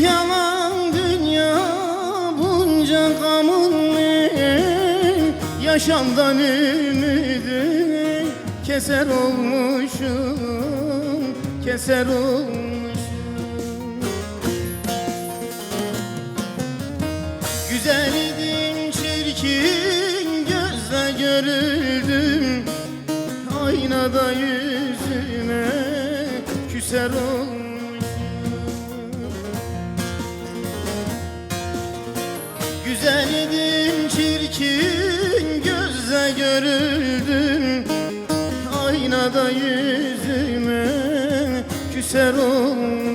yalan dünya bunca gamın Yaşamdan ümidi keser olmuşum Keser olmuşum Aynada yüzüme küser olmuşum Güzel idin çirkin gözle görüldüm. Aynada yüzüme küser olmuşum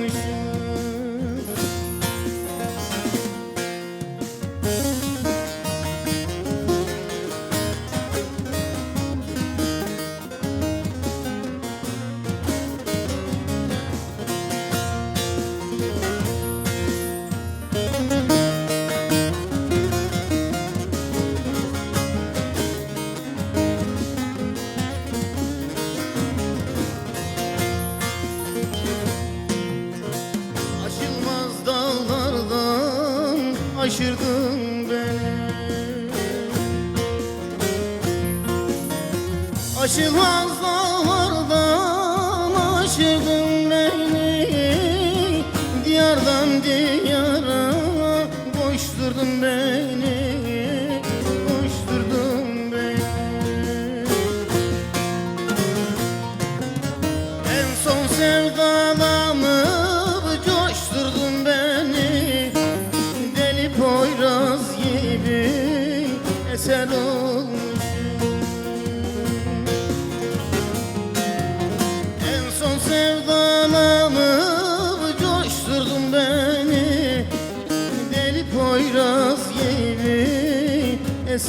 是王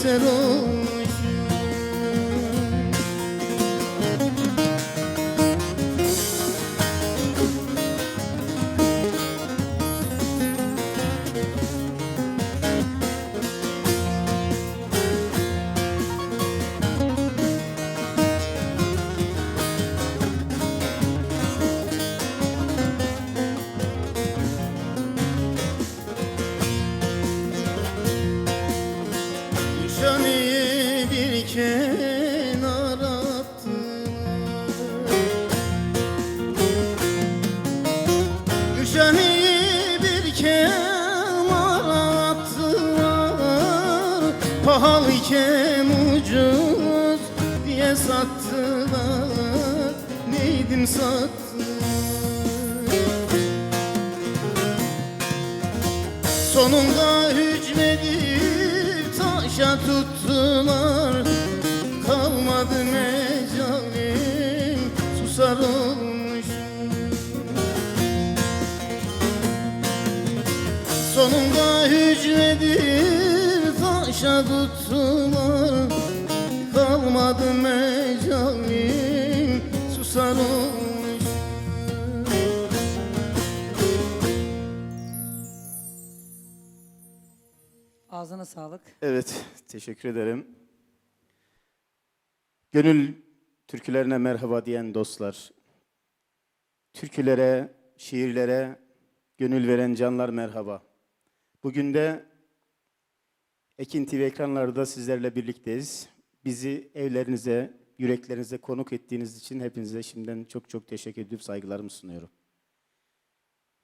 será Neydim sattılar Sonunda hücredip taşa tuttular. Kalmadı mecalim susar olmuşum Sonunda hücredip taşa tuttular. Kalmadı mecalim susar olmuşum Ağzına sağlık. Evet, teşekkür ederim. Gönül türkülerine merhaba diyen dostlar. Türkülere, şiirlere gönül veren canlar merhaba. Bugün de Ekin TV ekranlarda sizlerle birlikteyiz. Bizi evlerinize, yüreklerinize konuk ettiğiniz için hepinize şimdiden çok çok teşekkür edip saygılarımı sunuyorum.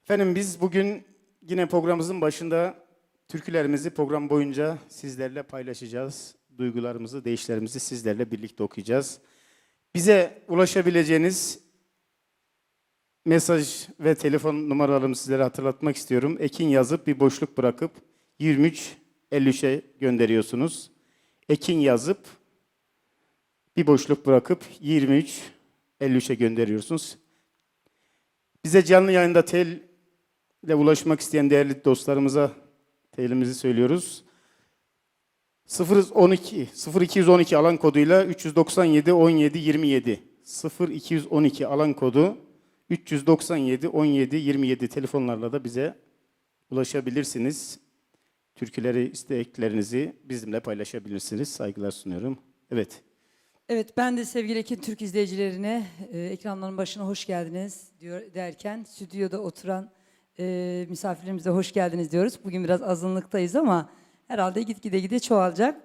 Efendim biz bugün yine programımızın başında türkülerimizi program boyunca sizlerle paylaşacağız. Duygularımızı, değişlerimizi sizlerle birlikte okuyacağız. Bize ulaşabileceğiniz mesaj ve telefon numaralarımı sizlere hatırlatmak istiyorum. Ekin yazıp bir boşluk bırakıp 23 53'e gönderiyorsunuz. Ekin yazıp bir boşluk bırakıp 23 53'e gönderiyorsunuz. Bize canlı yayında tel ile ulaşmak isteyen değerli dostlarımıza telimizi söylüyoruz. 012 0212 alan koduyla 397 17 27 0212 alan kodu 397 17 27 telefonlarla da bize ulaşabilirsiniz. Türküleri, isteklerinizi bizimle paylaşabilirsiniz. Saygılar sunuyorum. Evet. Evet ben de sevgili Ekin Türk izleyicilerine e, ekranların başına hoş geldiniz diyor derken stüdyoda oturan e, misafirlerimize hoş geldiniz diyoruz. Bugün biraz azınlıktayız ama herhalde gitgide gide çoğalacak.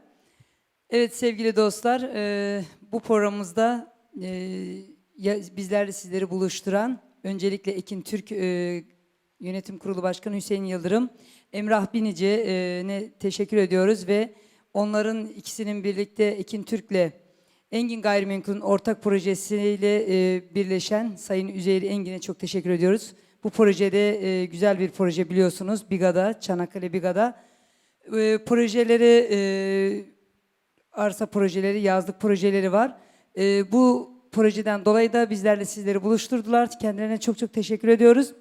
Evet sevgili dostlar e, bu programımızda e, ya, bizlerle sizleri buluşturan öncelikle Ekin Türk e, Yönetim Kurulu Başkanı Hüseyin Yıldırım, Emrah Binici e, ne teşekkür ediyoruz ve onların ikisinin birlikte Ekin Türk'le Engin Gayrimenkul'ün ortak projesiyle e, birleşen Sayın Üzeyir Engin'e çok teşekkür ediyoruz. Bu projede e, güzel bir proje biliyorsunuz. Biga'da, Çanakkale Biga'da. E, projeleri, e, arsa projeleri, yazlık projeleri var. E, bu projeden dolayı da bizlerle sizleri buluşturdular. Kendilerine çok çok teşekkür ediyoruz.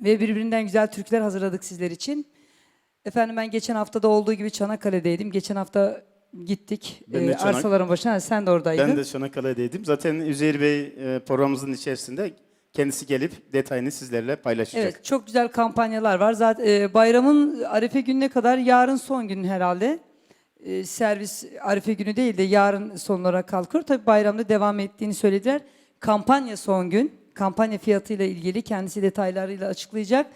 Ve birbirinden güzel türküler hazırladık sizler için. Efendim ben geçen haftada olduğu gibi Çanakkale'deydim. Geçen hafta gittik Ben e, Çanak- arsaların başına. Sen de oradaydın. Ben de Çanakkale'deydim. Zaten Üzeyir Bey e, programımızın içerisinde kendisi gelip detayını sizlerle paylaşacak. Evet, çok güzel kampanyalar var. Zaten e, bayramın Arife gününe kadar yarın son gün herhalde. E, servis Arife günü değil de yarın son olarak kalkıyor. Tabii bayramda devam ettiğini söylediler. Kampanya son gün. Kampanya fiyatıyla ilgili kendisi detaylarıyla açıklayacak.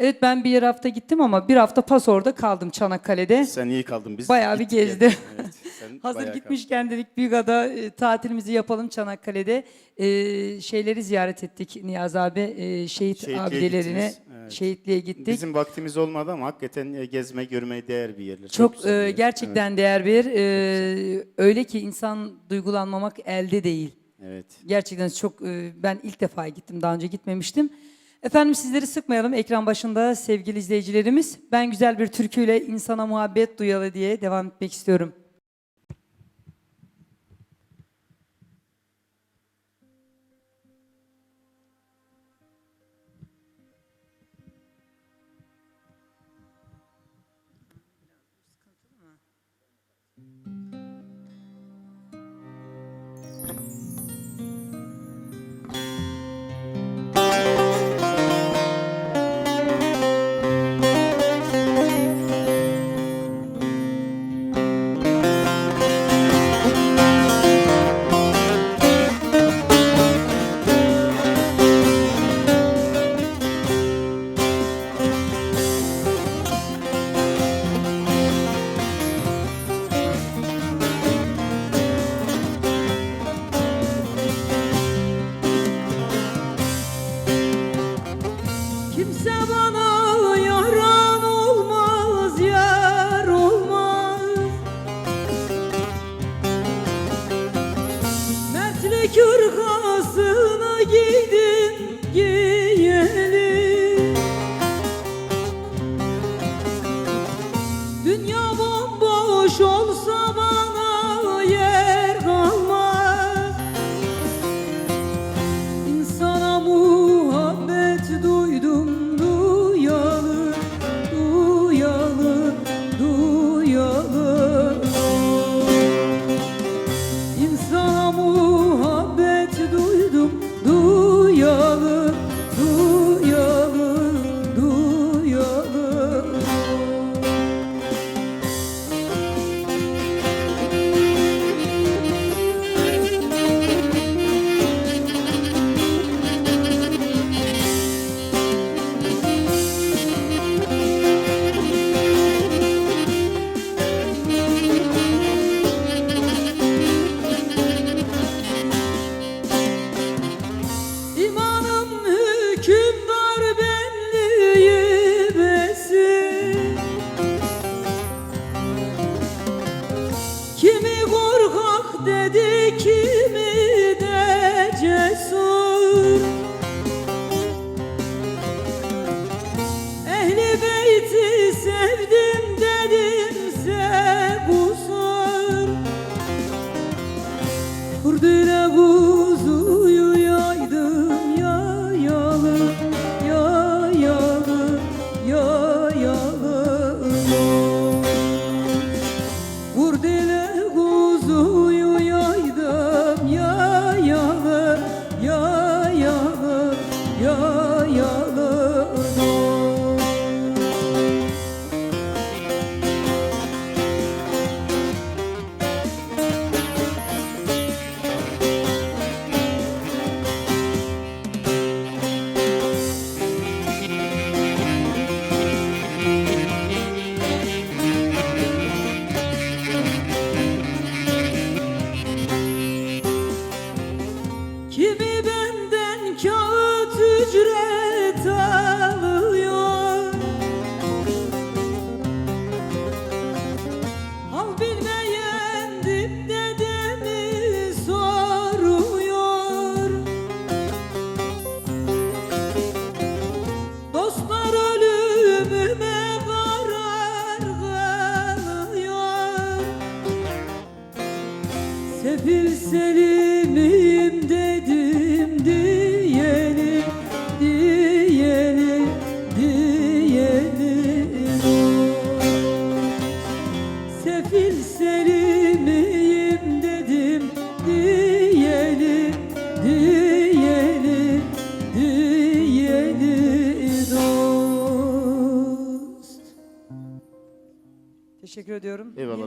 Evet ben bir hafta gittim ama bir hafta pas orada kaldım Çanakkale'de. Sen iyi kaldın. Biz Bayağı bir gezdim. Evet, sen Hazır bayağı gitmişken dedik Biga'da e, tatilimizi yapalım Çanakkale'de. E, şeyleri ziyaret ettik Niyaz abi. e, şehit Şehitliğe abidelerine, gittiniz, evet. şehitliğe kaldın. gittik. Bizim vaktimiz olmadı ama hakikaten e, gezme, görmeye değer bir yerler. Çok bir e, yer. gerçekten değer bir. E, öyle ki insan duygulanmamak elde değil. Evet. Gerçekten çok e, ben ilk defa gittim. Daha önce gitmemiştim. Efendim sizleri sıkmayalım ekran başında sevgili izleyicilerimiz. Ben güzel bir türküyle insana muhabbet duyalı diye devam etmek istiyorum.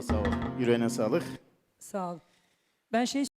Sağ ol. Yüreğine sağlık. Sağ ol. Ben şey